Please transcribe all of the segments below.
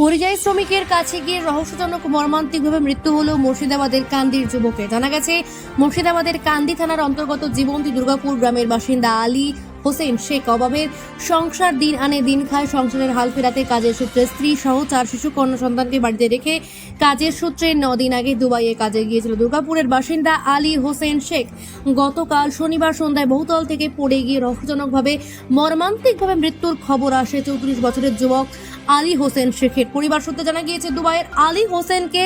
পরিযায়ী শ্রমিকের কাছে গিয়ে রহস্যজনক মর্মান্তিকভাবে মৃত্যু হল মুর্শিদাবাদের কান্দির যুবকের। জানা গেছে, মুর্শিদাবাদের কান্দি থানার অন্তর্গত জীবন্তী দুর্গাপুর গ্রামের বাসিন্দা আলী হোসেন শেখ অবাবের সংসার দিন আনে দিন খায়, সংসারের হাল ফেরাতে কাজের সূত্রে স্ত্রী সহ চার শিশু কন্যা সন্তানকে বাড়িতে রেখে কাজের সূত্রে নদিন আগে দুবাইয়ে কাজে গিয়েছিল। দুর্গাপুরের বাসিন্দা আলী হোসেন শেখ গতকাল শনিবার সন্ধ্যায় বহুতল থেকে পড়ে গিয়ে রহস্যজনকভাবে মর্মান্তিকভাবে মৃত্যুর খবর আসে চৌত্রিশ বছরের যুবক আলী হোসেন শেখের। পরিবার সূত্রে জানা গিয়েছে, দুবাইয়ের আলী হোসেনকে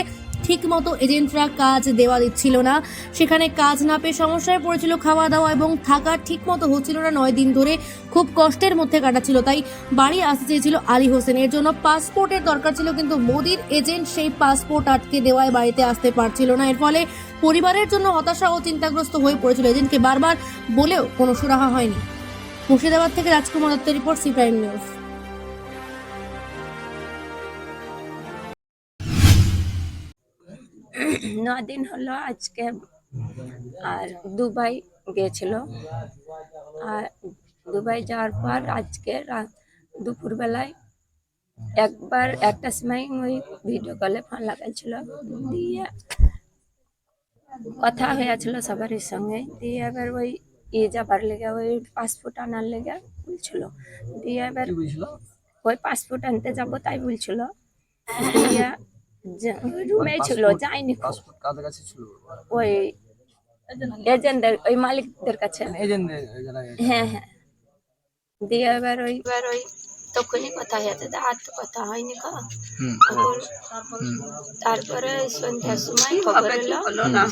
ঠিকমতো এজেন্টরা কাজ দেওয়া দিচ্ছিল না। সেখানে কাজ না পেয়ে সমস্যায় পড়েছিল খাওয়া দাওয়া এবং থাকা ঠিকমতো হচ্ছিল না। নয় দিন ধরে খুব কষ্টের মধ্যে কাটাচ্ছিল, তাই বাড়ি আসতে চেয়েছিল আলী হোসেন। এর জন্য পাসপোর্টের দরকার ছিল, কিন্তু মোদির এজেন্ট সেই পাসপোর্ট আটকে দেওয়ায় বাড়িতে আসতে পারছিল না। এর ফলে পরিবারের জন্য হতাশা ও চিন্তাগ্রস্ত হয়ে পড়েছিল। এজেন্টকে বারবার বলেও কোনো সুরাহা হয়নি। মুর্শিদাবাদ থেকে রাজকুমার দত্তের রিপোর্ট সি প্রাইম নিউজ। দিন হলো আজকে আর দুবাই গিয়েছিল। আর দুবাই যাওয়ার পর আজকে দুপুরবেলায় একবার একটা সময় ওই ভিডিও কলে ফোন লাগাইছিল। দিয়ে কথা হয়েছিল সবারই সঙ্গে। দিয়ে এবার ওই ইয়ে যাবার লেগে ওই পাসপোর্ট আনার লেগে বলছিল। দিয়ে এবার ওই পাসপোর্ট আনতে যাব তাই বলছিল। দিয়ে রুমে ছিল যায়নি খুব। পাসপোর্ট কাদের কাছে ছিল? ওই এজেন্টদের ওই মালিকদের কাছে। এজেন্টদের যারা হ্যাঁ হ্যাঁ। দিয়ে এবার ওই এবার ওই তখনই কথা হয়েছে আর তো কথা হয়নি গো। হুম। এখন তারপরে সন্ধ্যার সময় খবর এলো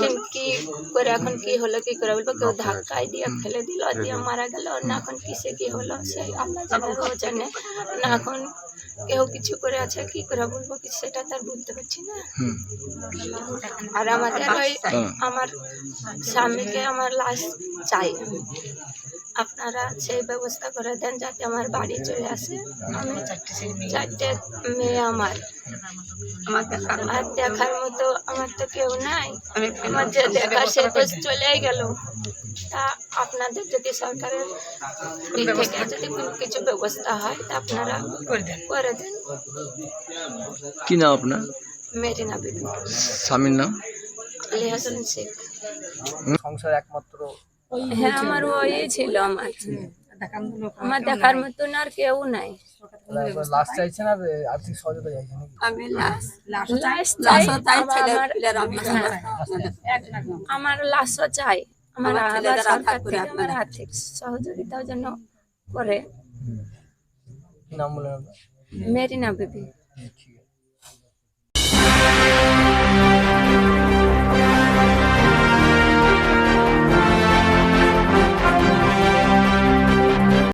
যে কি করে এখন কি হলো কি করে বলব? কেউ ধাক্কায় দিয়ে ফেলে দিল দিয়ে মারা গেল। না এখন কিসে কি হলো সে আল্লাহ জানে ও জানে না এখন কেউ কিছু করে আছে কি করে বলব কি সেটা তার বুঝতে পারছি না। আর আমাদের ওই আমার স্বামীকে আমার লাশ চাই। আপনারা সেই ব্যবস্থা করে দেন যাতে আমার বাড়ি চলে আসে। আমি চারটে মেয়ে। আমার। আর দেখার মতো আমার তো কেউ নাই। আমার যে দেখা সে তো চলেই গেল। তা আপনাদের যদি সরকারের দিক থেকে যদি কোনো কিছু ব্যবস্থা হয় তা আপনারা করে দেন। কি নাম আপনার? মেরিনা বিবি স্বামীর নাম? লিহাসন শেখ। সংসার একমাত্র হ্যাঁ আমার ওই ছিল আমার। আমার দেখার মতন আর কেউ নাই। লাশ চাইছেন আর আর্থিক সহযোগিতা চাইছেন নাকি? আমি লাস্ট লাস্ট চাই। আবার আমার- আমার লাশও চাই। আমার আবার সরকার থেকে আমার আর্থিক সহযোগিতার জন্য করে। নাম বলে? মেরিনা বিবি।